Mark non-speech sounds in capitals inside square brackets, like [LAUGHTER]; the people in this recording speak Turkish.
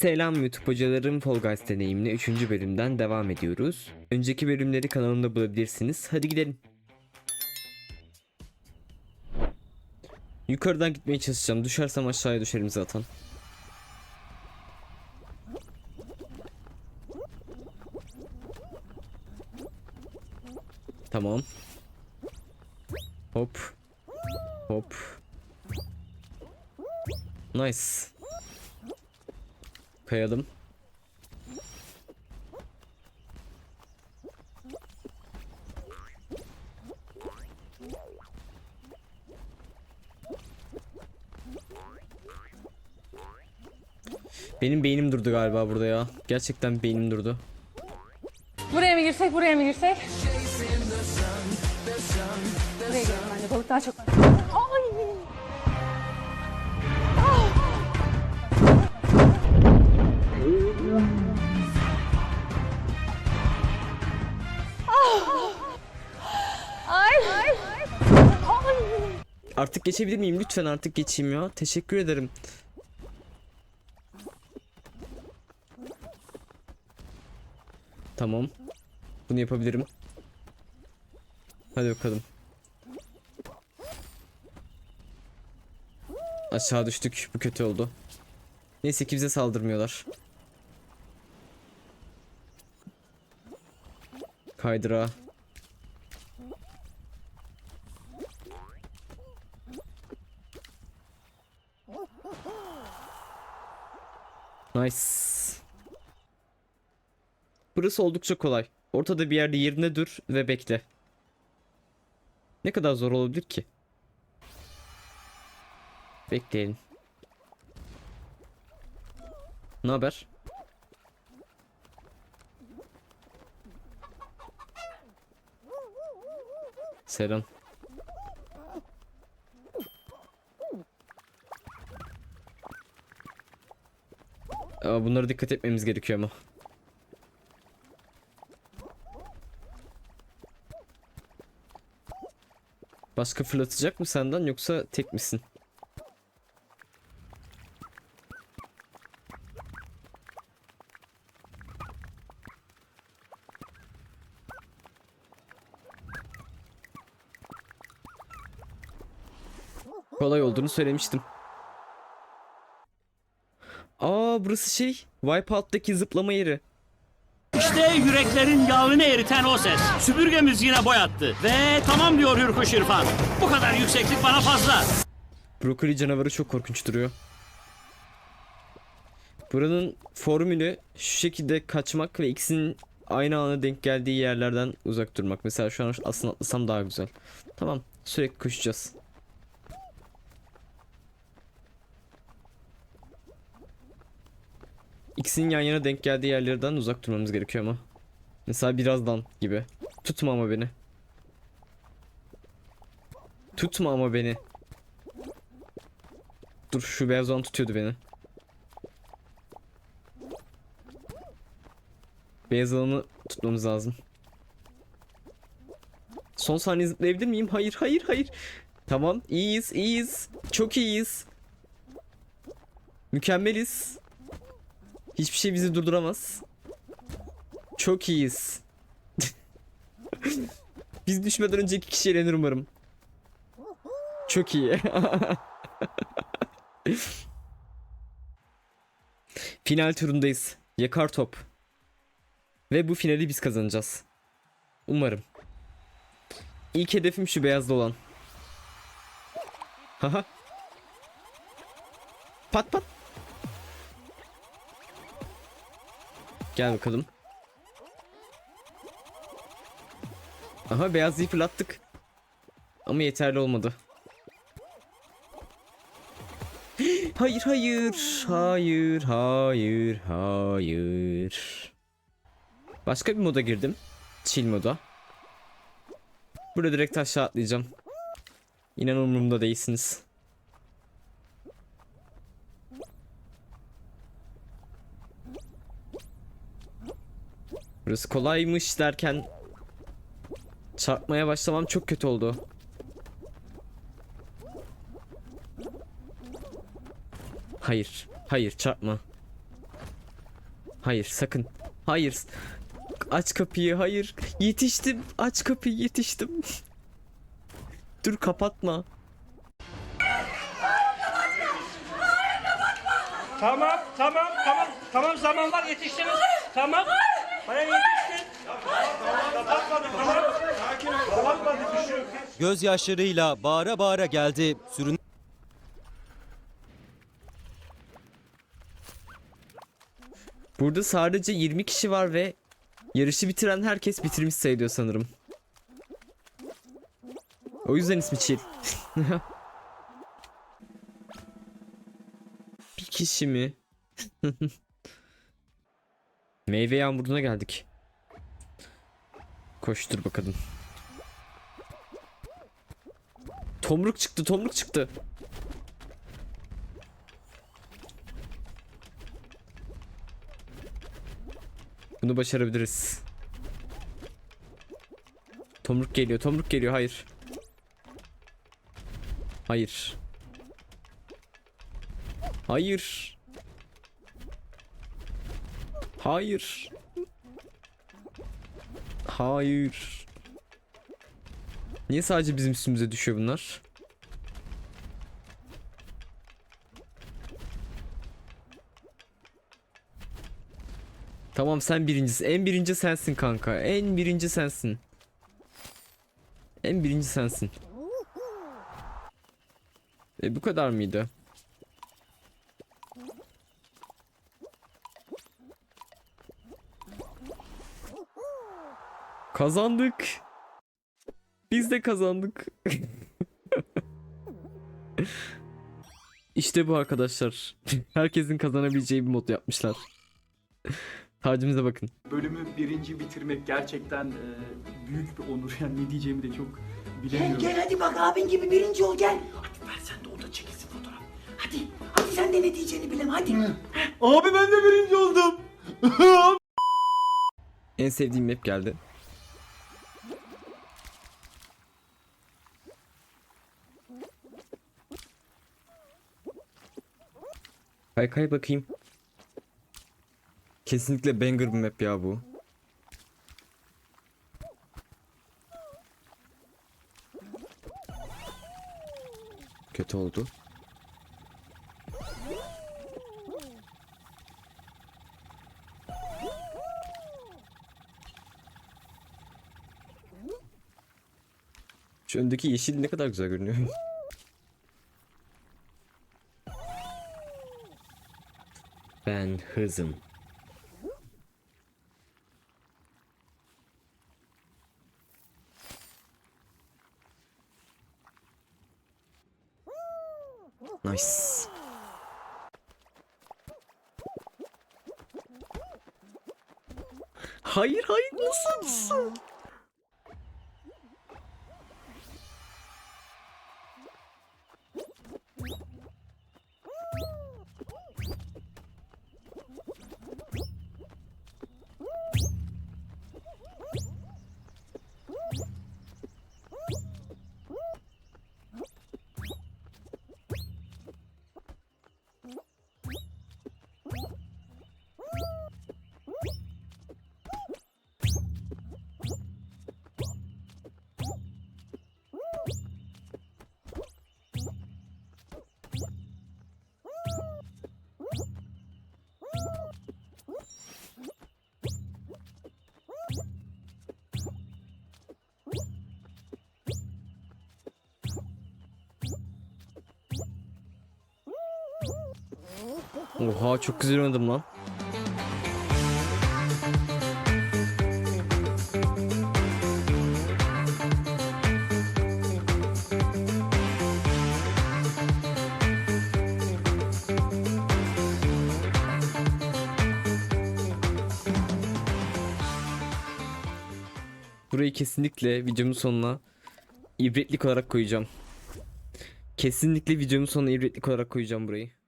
Selam YouTube hocalarım Fall Guys deneyimli 3. bölümden devam ediyoruz. Önceki bölümleri kanalımda bulabilirsiniz. Hadi gidelim. Yukarıdan gitmeye çalışacağım. Düşersem aşağıya düşerim zaten. Tamam. Hop. Hop. Nice. Kayalım. Benim beynim durdu galiba burada ya. Gerçekten beynim durdu. Buraya mı girsek, buraya mı girsek? Buraya girelim bence. Balık daha çok var. Ay! Artık geçebilir miyim? Lütfen artık geçeyim ya. Teşekkür ederim. Tamam. Bunu yapabilirim. Hadi bakalım. Aşağı düştük. Bu kötü oldu. Neyse ki bize saldırmıyorlar. Kaydıra. Nice. Burası oldukça kolay. Ortada bir yerde yerine dur ve bekle. Ne kadar zor olabilir ki? Bekleyin. Ne haber? Selam. Aa, bunlara dikkat etmemiz gerekiyor ama. Başka fırlatacak mı senden yoksa tek misin? Kolay olduğunu söylemiştim. Aa burası şey Wipeout'taki zıplama yeri. İşte yüreklerin yağını eriten o ses. Süpürgemiz yine boyattı. Ve tamam diyor Hürkuş İrfan. Bu kadar yükseklik bana fazla. Brokoli canavarı çok korkunç duruyor. Buranın formülü şu şekilde kaçmak ve ikisinin aynı ana denk geldiği yerlerden uzak durmak. Mesela şu an aslında atlasam daha güzel. Tamam sürekli koşacağız. İkisinin yan yana denk geldiği yerlerden uzak durmamız gerekiyor ama. Mesela birazdan gibi. Tutma ama beni. Tutma ama beni. Dur şu beyaz olan tutuyordu beni. Beyaz olanı tutmamız lazım. Son saniye zıplayabilir miyim? Hayır hayır hayır. Tamam iyiyiz iyiyiz. Çok iyiyiz. Mükemmeliz. Hiçbir şey bizi durduramaz. Çok iyiyiz. [LAUGHS] Biz düşmeden önce iki kişi elenir umarım. Çok iyi. [LAUGHS] Final turundayız. Yakar top. Ve bu finali biz kazanacağız. Umarım. İlk hedefim şu beyazlı olan. Haha. Pat pat. Gel bakalım. Aha beyazlıyı fırlattık. Ama yeterli olmadı. [GASPS] Hayır hayır hayır hayır hayır. Başka bir moda girdim. Chill moda. Burada direkt aşağı atlayacağım. İnan umurumda değilsiniz. Burası kolaymış derken çarpmaya başlamam çok kötü oldu. Hayır. Hayır çarpma. Hayır sakın. Hayır. Aç kapıyı hayır. Yetiştim. Aç kapıyı yetiştim. [LAUGHS] Dur kapatma. Tamam, tamam, tamam. Tamam zaman var yetiştiniz. Tamam. Şey yok. Gözyaşlarıyla bağıra bağıra geldi. Sürün Burada sadece 20 kişi var ve yarışı bitiren herkes bitirmiş sayılıyor sanırım. O yüzden ismi Chill. [LAUGHS] Bir kişi mi? [LAUGHS] Meyve yağmuruna geldik. Koştur bakalım. Tomruk çıktı, tomruk çıktı. Bunu başarabiliriz. Tomruk geliyor, tomruk geliyor. Hayır. Hayır. Hayır. Hayır. Hayır. Niye sadece bizim üstümüze düşüyor bunlar? Tamam sen birincisi. En birinci sensin kanka. En birinci sensin. En birinci sensin. E bu kadar mıydı? Kazandık. Biz de kazandık. [LAUGHS] işte bu arkadaşlar. [LAUGHS] Herkesin kazanabileceği bir mod yapmışlar. [LAUGHS] Tacımıza bakın. bölümü birinci bitirmek gerçekten e, büyük bir onur. Yani ne diyeceğimi de çok bilemiyorum. Gel hadi bak abin gibi birinci ol gel. Hadi ver sen de o da çekilsin fotoğraf. Hadi. Hadi sen de ne diyeceğini bilelim hadi. Abi ben de birinci oldum. En sevdiğim map geldi. Kay kay bakayım. Kesinlikle banger bir map ya bu. Kötü oldu. Şu öndeki yeşil ne kadar güzel görünüyor. [LAUGHS] Ben hızım. Nice. Hayır hayır nasıl? Oha çok güzel oynadım lan. Burayı kesinlikle videomun sonuna ibretlik olarak koyacağım. Kesinlikle videomun sonuna ibretlik olarak koyacağım burayı.